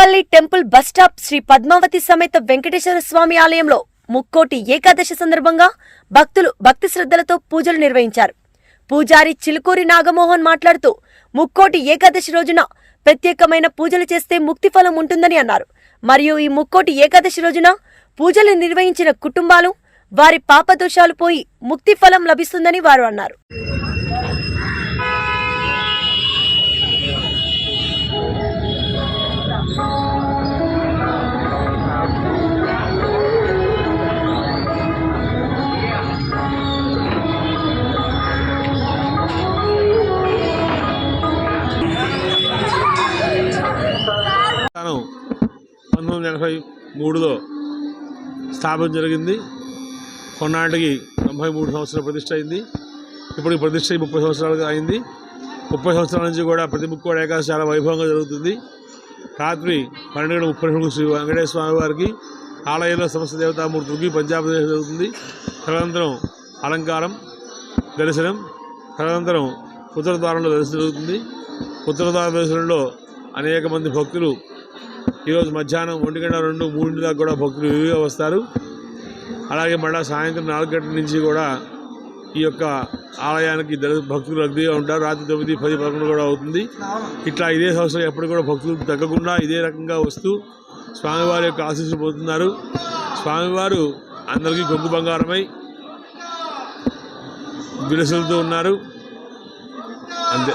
Tirupalli temple bus stop Sri Padmavathi సమేత వెంకటేశ్వర స్వామి ఆలయంలో ముక్కోటి ఏకాదశి సందర్భంగా భక్తులు భక్తి శ్రద్ధలతో పూజలు నిర్వహించారు. పూజారి చిలుకూరి నాగమోహన్ మాట్లాడుతూ ముక్కోటి ఏకాదశి రోజున ప్రత్యేకమైన పూజలు చేస్తే ముక్తి ఫలం ఉంటుందని అన్నారు. మరియు ఈ ముక్కోటి ఏకాదశి రోజున పూజలు నిర్వహించిన కుటుంబాలు వారి పాపదోషాలు పోయి ముక్తి ఫలం లభిస్తుందని వారు అన్నారు. తాను పంతొమ్మిది వందల ఎనభై మూడులో స్థాపన జరిగింది. కొన్నాటికి తొంభై మూడు సంవత్సరాల ప్రతిష్ట అయింది. ఇప్పుడు ప్రతిష్ట ముప్పై సంవత్సరాలుగా అయింది. ముప్పై సంవత్సరాల నుంచి కూడా ప్రతి ముక్కోడ ఏకాదశి చాలా వైభవంగా జరుగుతుంది. రాత్రి పన్నెండు గంటల ముప్పై నిమిషం శ్రీ వెంకటేశ్వర స్వామి వారికి ఆలయంలో సమస్త దేవతామూర్తులకి పంచాభిషేకం జరుగుతుంది. తదనంతరం అలంకారం దర్శనం తదనంతరం ఉత్తర ద్వారంలో దర్శనం జరుగుతుంది. ఉత్తర ద్వార దర్శనంలో అనేక మంది భక్తులు ఈరోజు మధ్యాహ్నం ఒంటి గంట రెండు మూడు దాకా కూడా భక్తులు వివిగా వస్తారు. అలాగే మళ్ళీ సాయంత్రం నాలుగు గంటల నుంచి కూడా ఈ యొక్క ఆలయానికి భక్తులు రద్దీగా ఉంటారు. రాత్రి తొమ్మిది పది పదకొండు కూడా అవుతుంది. ఇట్లా ఇదే సంవత్సరం ఎప్పుడు కూడా భక్తులు తగ్గకుండా ఇదే రకంగా వస్తూ స్వామివారి యొక్క ఆశీస్సులు పొందుతున్నారు. స్వామివారు అందరికీ గొంగు బంగారమై విలసులతో ఉన్నారు. అంతే.